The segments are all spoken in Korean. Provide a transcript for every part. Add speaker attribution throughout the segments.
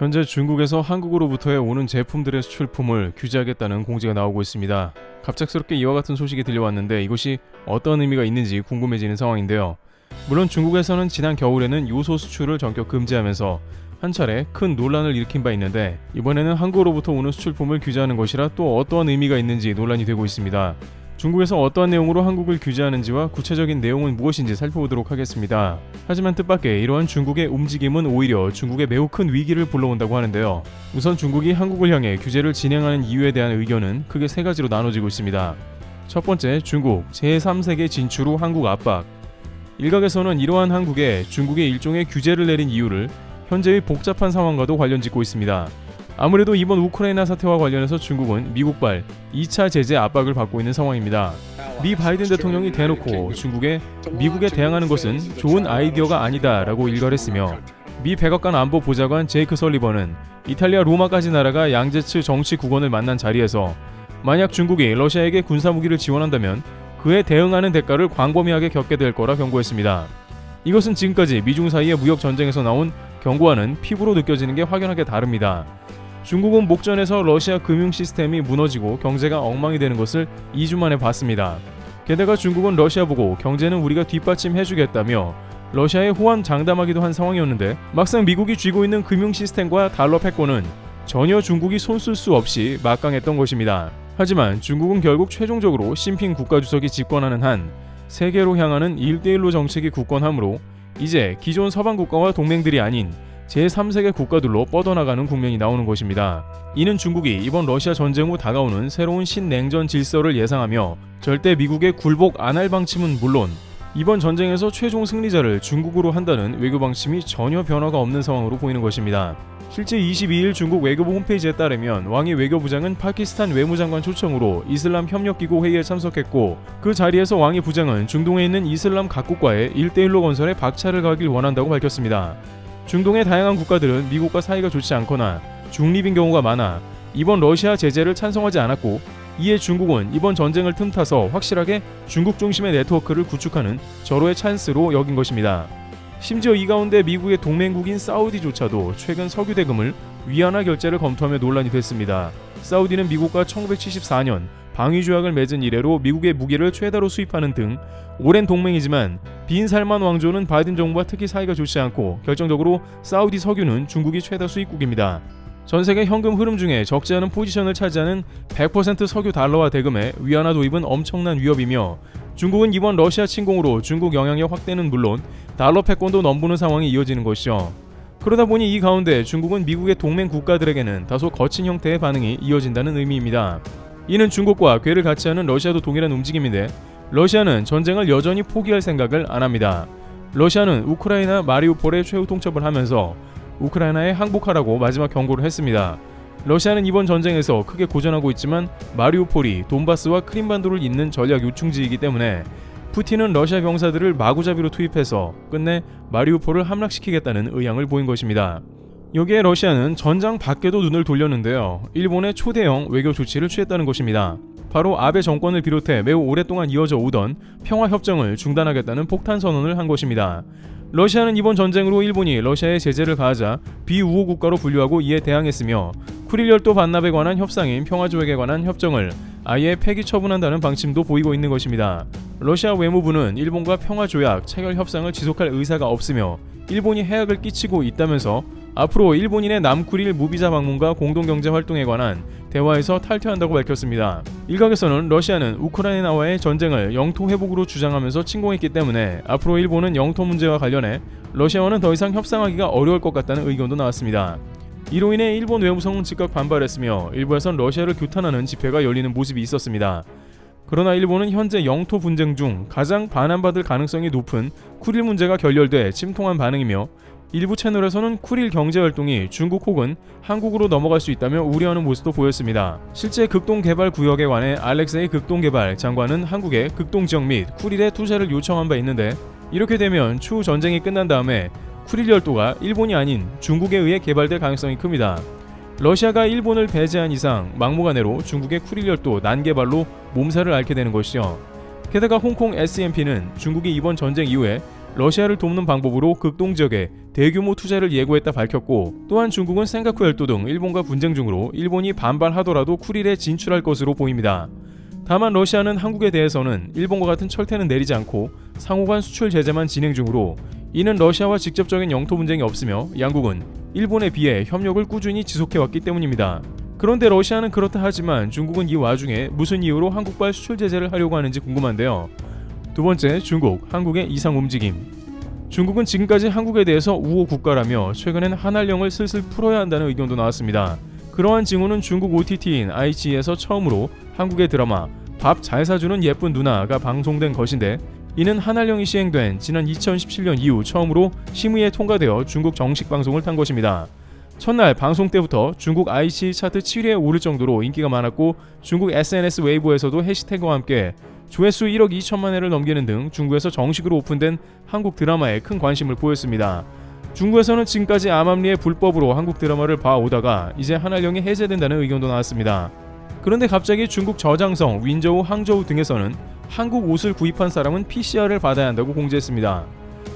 Speaker 1: 현재 중국에서 한국으로부터의 오는 제품들의 수출품을 규제하겠다는 공지가 나오고 있습니다. 갑작스럽게 이와 같은 소식이 들려왔는데 이것이 어떤 의미가 있는지 궁금해지는 상황인데요. 물론 중국에서는 지난 겨울에는 요소 수출을 전격 금지하면서 한 차례 큰 논란을 일으킨 바 있는데 이번에는 한국으로부터 오는 수출품을 규제하는 것이라 또 어떠한 의미가 있는지 논란이 되고 있습니다. 중국에서 어떠한 내용으로 한국을 규제하는지와 구체적인 내용은 무엇인지 살펴보도록 하겠습니다. 하지만 뜻밖의 이러한 중국의 움직임은 오히려 중국에 매우 큰 위기를 불러온다고 하는데요. 우선 중국이 한국을 향해 규제를 진행하는 이유에 대한 의견은 크게 세 가지로 나눠지고 있습니다. 첫 번째, 중국 제3세계 진출 후 한국 압박. 일각에서는 이러한 한국에 중국의 일종의 규제를 내린 이유를 현재의 복잡한 상황과도 관련짓고 있습니다. 아무래도 이번 우크라이나 사태와 관련해서 중국은 미국발 2차 제재 압박을 받고 있는 상황입니다. 미 바이든 대통령이 대놓고 중국에 미국에 대항하는 것은 좋은 아이디어가 아니다라고 일갈했으며 미 백악관 안보 보좌관 제이크 설리번은 이탈리아 로마까지 나라가 양제츠 정치 국원을 만난 자리에서 만약 중국이 러시아에게 군사 무기를 지원한다면 그에 대응하는 대가를 광범위하게 겪게 될 거라 경고했습니다. 이것은 지금까지 미중 사이의 무역 전쟁에서 나온 경고와는 피부로 느껴지는 게 확연하게 다릅니다. 중국은 목전에서 러시아 금융 시스템이 무너지고 경제가 엉망이 되는 것을 2주 만에 봤습니다. 게다가 중국은 러시아 보고 경제는 우리가 뒷받침해주겠다며 러시아에 호환 장담하기도 한 상황이었는데 막상 미국이 쥐고 있는 금융 시스템과 달러 패권은 전혀 중국이 손쓸 수 없이 막강했던 것입니다. 하지만 중국은 결국 최종적으로 심핑 국가주석이 집권하는 한 세계로 향하는 1대1로 정책이 굳건하므로 이제 기존 서방 국가와 동맹들이 아닌 제3세계 국가들로 뻗어나가는 국면이 나오는 것입니다. 이는 중국이 이번 러시아 전쟁 후 다가오는 새로운 신냉전 질서를 예상하며 절대 미국의 굴복 안 할 방침은 물론 이번 전쟁에서 최종 승리자를 중국으로 한다는 외교 방침이 전혀 변화가 없는 상황으로 보이는 것입니다. 실제 22일 중국 외교부 홈페이지에 따르면 왕이 외교부장은 파키스탄 외무장관 초청으로 이슬람 협력기구 회의에 참석했고 그 자리에서 왕이 부장은 중동에 있는 이슬람 각국과의 1대1로 건설에 박차를 가길 원한다고 밝혔습니다. 중동의 다양한 국가들은 미국과 사이가 좋지 않거나 중립인 경우가 많아 이번 러시아 제재를 찬성하지 않았고 이에 중국은 이번 전쟁을 틈타서 확실하게 중국 중심의 네트워크를 구축하는 절호의 찬스로 여긴 것입니다. 심지어 이 가운데 미국의 동맹국인 사우디조차도 최근 석유 대금을 위안화 결제를 검토하며 논란이 됐습니다. 사우디는 미국과 1974년 방위 조약을 맺은 이래로 미국의 무기를 최다로 수입하는 등 오랜 동맹이지만 빈 살만 왕조는 바이든 정부와 특히 사이가 좋지 않고 결정적으로 사우디 석유는 중국이 최다 수입국입니다. 전 세계 현금 흐름 중에 적지 않은 포지션을 차지하는 100% 석유 달러화 대금에 위안화 도입은 엄청난 위협이며 중국은 이번 러시아 침공으로 중국 영향력 확대는 물론 달러 패권도 넘보는 상황이 이어지는 것이죠. 그러다 보니 이 가운데 중국은 미국의 동맹 국가들에게는 다소 거친 형태의 반응이 이어진다는 의미입니다. 이는 중국과 궤를 같이 하는 러시아도 동일한 움직임인데 러시아는 전쟁을 여전히 포기할 생각을 안 합니다. 러시아는 우크라이나 마리우폴에 최후 통첩을 하면서 우크라이나에 항복하라고 마지막 경고를 했습니다. 러시아는 이번 전쟁에서 크게 고전하고 있지만 마리우폴이 돈바스와 크림반도를 잇는 전략 요충지이기 때문에 푸틴은 러시아 병사들을 마구잡이로 투입해서 끝내 마리우폴을 함락시키겠다는 의향을 보인 것입니다. 여기에 러시아는 전장 밖에도 눈을 돌렸는데요. 일본의 초대형 외교 조치를 취했다는 것입니다. 바로 아베 정권을 비롯해 매우 오랫동안 이어져 오던 평화 협정을 중단하겠다는 폭탄 선언을 한 것입니다. 러시아는 이번 전쟁으로 일본이 러시아에 제재를 가하자 비우호 국가로 분류하고 이에 대항했으며 쿠릴 열도 반납에 관한 협상인 평화 조약에 관한 협정을 아예 폐기 처분한다는 방침도 보이고 있는 것입니다. 러시아 외무부는 일본과 평화 조약 체결 협상을 지속할 의사가 없으며 일본이 해악을 끼치고 있다면서 앞으로 일본인의 남쿠릴 무비자 방문과 공동경제 활동에 관한 대화에서 탈퇴한다고 밝혔습니다. 일각에서는 러시아는 우크라이나와의 전쟁을 영토 회복으로 주장하면서 침공했기 때문에 앞으로 일본은 영토 문제와 관련해 러시아와는 더 이상 협상하기가 어려울 것 같다는 의견도 나왔습니다. 이로 인해 일본 외무성은 즉각 반발했으며 일부에선 러시아를 규탄하는 집회가 열리는 모습이 있었습니다. 그러나 일본은 현재 영토 분쟁 중 가장 반환받을 가능성이 높은 쿠릴 문제가 결렬돼 침통한 반응이며 일부 채널에서는 쿠릴 경제 활동이 중국 혹은 한국으로 넘어갈 수 있다며 우려하는 모습도 보였습니다. 실제 극동 개발 구역에 관해 알렉세이 극동 개발 장관은 한국의 극동 지역 및 쿠릴에 투자를 요청한 바 있는데 이렇게 되면 추후 전쟁이 끝난 다음에 쿠릴 열도가 일본이 아닌 중국에 의해 개발될 가능성이 큽니다. 러시아가 일본을 배제한 이상 막무가내로 중국의 쿠릴 열도 난개발로 몸살을 앓게 되는 것이죠. 게다가 홍콩 SMP는 중국이 이번 전쟁 이후에 러시아를 돕는 방법으로 극동 지역에 대규모 투자를 예고했다 밝혔고 또한 중국은 센가쿠 열도 등 일본과 분쟁 중으로 일본이 반발하더라도 쿠릴에 진출할 것으로 보입니다. 다만 러시아는 한국에 대해서는 일본과 같은 철퇴는 내리지 않고 상호간 수출 제재만 진행 중으로 이는 러시아와 직접적인 영토 분쟁이 없으며 양국은 일본에 비해 협력을 꾸준히 지속해왔기 때문입니다. 그런데 러시아는 그렇다 하지만 중국은 이 와중에 무슨 이유로 한국발 수출 제재를 하려고 하는지 궁금한데요. 두 번째, 중국, 한국의 이상 움직임. 중국은 지금까지 한국에 대해서 우호 국가라며 최근엔 한한령을 슬슬 풀어야 한다는 의견도 나왔습니다. 그러한 징후는 중국 OTT인 IG에서 처음으로 한국의 드라마 밥 잘 사주는 예쁜 누나가 방송된 것인데 이는 한한령이 시행된 지난 2017년 이후 처음으로 심의에 통과되어 중국 정식 방송을 탄 것입니다. 첫날 방송 때부터 중국 IC 차트 7위에 오를 정도로 인기가 많았고 중국 SNS 웨이보에서도 해시태그와 함께 조회수 1억 2천만 회를 넘기는 등 중국에서 정식으로 오픈된 한국 드라마에 큰 관심을 보였습니다. 중국에서는 지금까지 암암리의 불법으로 한국 드라마를 봐오다가 이제 한한령이 해제된다는 의견도 나왔습니다. 그런데 갑자기 중국 저장성, 윈저우, 항저우 등에서는 한국 옷을 구입한 사람은 PCR을 받아야 한다고 공지했습니다.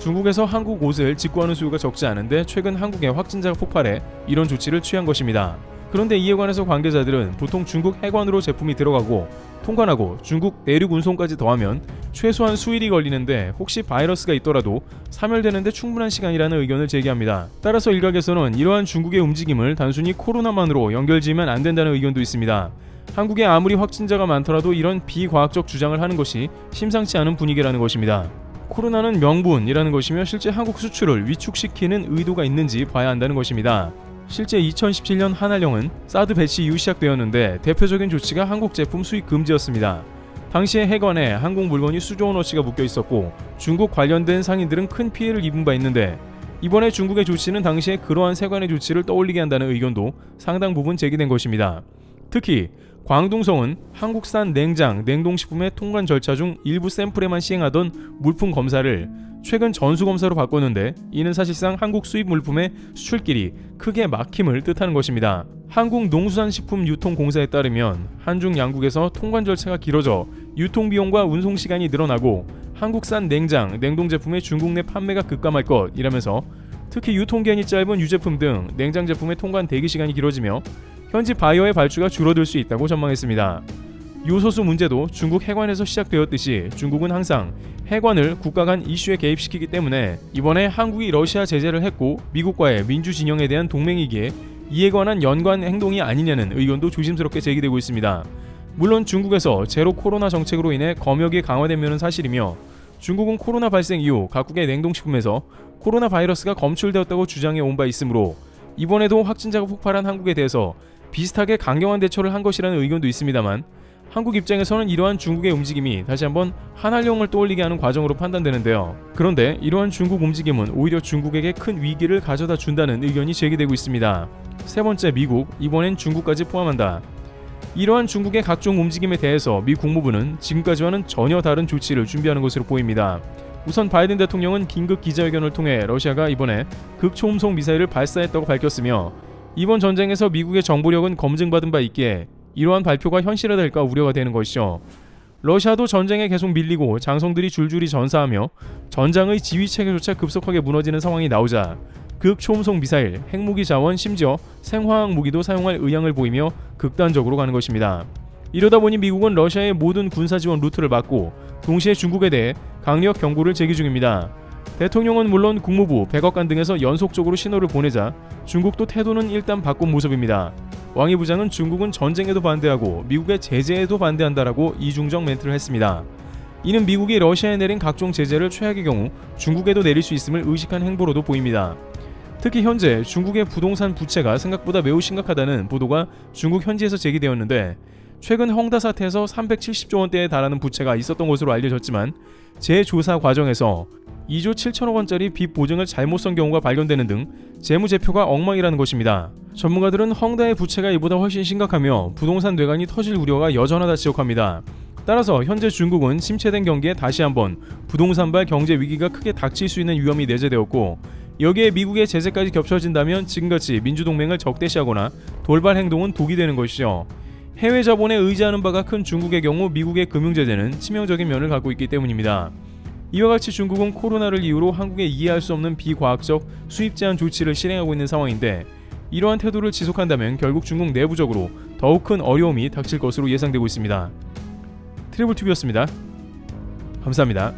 Speaker 1: 중국에서 한국 옷을 직구하는 수요가 적지 않은데 최근 한국의 확진자가 폭발해 이런 조치를 취한 것입니다. 그런데 이에 관해서 관계자들은 보통 중국 해관으로 제품이 들어가고 통관하고 중국 내륙 운송까지 더하면 최소한 수일이 걸리는데 혹시 바이러스가 있더라도 사멸되는데 충분한 시간이라는 의견을 제기합니다. 따라서 일각에서는 이러한 중국의 움직임을 단순히 코로나만으로 연결지으면 안 된다는 의견도 있습니다. 한국에 아무리 확진자가 많더라도 이런 비과학적 주장을 하는 것이 심상치 않은 분위기라는 것입니다. 코로나는 명분이라는 것이며 실제 한국 수출을 위축시키는 의도가 있는지 봐야 한다는 것입니다. 실제 2017년 한한령은 사드 배치 이후 시작되었는데 대표적인 조치가 한국 제품 수입 금지였습니다. 당시에 해관에 한국 물건이 수조 원 어치가 묶여 있었고 중국 관련된 상인들은 큰 피해를 입은 바 있는데 이번에 중국의 조치는 당시에 그러한 세관의 조치를 떠올리게 한다는 의견도 상당 부분 제기된 것입니다. 특히 광둥성은 한국산 냉장, 냉동식품의 통관 절차 중 일부 샘플에만 시행하던 물품 검사를 최근 전수 검사로 바꿨는데 이는 사실상 한국 수입 물품의 수출길이 크게 막힘을 뜻하는 것입니다. 한국농수산식품유통공사에 따르면 한중 양국에서 통관 절차가 길어져 유통 비용과 운송 시간이 늘어나고 한국산 냉장, 냉동 제품의 중국 내 판매가 급감할 것이라면서 특히 유통기한이 짧은 유제품 등 냉장 제품의 통관 대기 시간이 길어지며 현지 바이어의 발주가 줄어들 수 있다고 전망했습니다. 요소수 문제도 중국 해관에서 시작되었듯이 중국은 항상 해관을 국가 간 이슈에 개입시키기 때문에 이번에 한국이 러시아 제재를 했고 미국과의 민주 진영에 대한 동맹이기에 이에 관한 연관 행동이 아니냐는 의견도 조심스럽게 제기되고 있습니다. 물론 중국에서 제로 코로나 정책으로 인해 검역이 강화된 면은 사실이며 중국은 코로나 발생 이후 각국의 냉동식품에서 코로나 바이러스가 검출되었다고 주장해 온 바 있으므로 이번에도 확진자가 폭발한 한국에 대해서 비슷하게 강경한 대처를 한 것이라는 의견도 있습니다만 한국 입장에서는 이러한 중국의 움직임이 다시 한번 한한령을 떠올리게 하는 과정으로 판단되는데요. 그런데 이러한 중국 움직임은 오히려 중국에게 큰 위기를 가져다 준다는 의견이 제기되고 있습니다. 세 번째 미국, 이번엔 중국까지 포함한다. 이러한 중국의 각종 움직임에 대해서 미 국무부는 지금까지와는 전혀 다른 조치를 준비하는 것으로 보입니다. 우선 바이든 대통령은 긴급 기자회견을 통해 러시아가 이번에 극초음속 미사일을 발사했다고 밝혔으며 이번 전쟁에서 미국의 정보력은 검증받은 바 있기에 이러한 발표가 현실화될까 우려가 되는 것이죠. 러시아도 전쟁에 계속 밀리고 장성들이 줄줄이 전사하며 전장의 지휘 체계조차 급속하게 무너지는 상황이 나오자 극초음속 미사일, 핵무기 자원, 심지어 생화학 무기도 사용할 의향을 보이며 극단적으로 가는 것입니다. 이러다 보니 미국은 러시아의 모든 군사 지원 루트를 막고 동시에 중국에 대해 강력 경고를 제기 중입니다. 대통령은 물론 국무부, 백악관 등에서 연속적으로 신호를 보내자 중국도 태도는 일단 바꾼 모습입니다. 왕이 부장은 중국은 전쟁에도 반대하고 미국의 제재에도 반대한다라고 이중적 멘트를 했습니다. 이는 미국이 러시아에 내린 각종 제재를 최악의 경우 중국에도 내릴 수 있음을 의식한 행보로도 보입니다. 특히 현재 중국의 부동산 부채가 생각보다 매우 심각하다는 보도가 중국 현지에서 제기되었는데 최근 헝다 사태에서 370조 원대에 달하는 부채가 있었던 것으로 알려졌지만 재조사 과정에서 2조 7천억 원짜리 빚 보증을 잘못 쓴 경우가 발견되는 등 재무제표가 엉망이라는 것입니다. 전문가들은 헝다의 부채가 이보다 훨씬 심각하며 부동산 뇌관이 터질 우려가 여전하다 지적합니다. 따라서 현재 중국은 침체된 경기에 다시 한번 부동산발 경제 위기가 크게 닥칠 수 있는 위험이 내재되었고 여기에 미국의 제재까지 겹쳐진다면 지금같이 민주동맹을 적대시하거나 돌발 행동은 독이 되는 것이죠. 해외 자본에 의지하는 바가 큰 중국의 경우 미국의 금융 제재는 치명적인 면을 갖고 있기 때문입니다. 이와 같이 중국은 코로나를 이유로 한국에 이해할 수 없는 비과학적 수입 제한 조치를 실행하고 있는 상황인데 이러한 태도를 지속한다면 결국 중국 내부적으로 더욱 큰 어려움이 닥칠 것으로 예상되고 있습니다. 트래블 튜브였습니다. 감사합니다.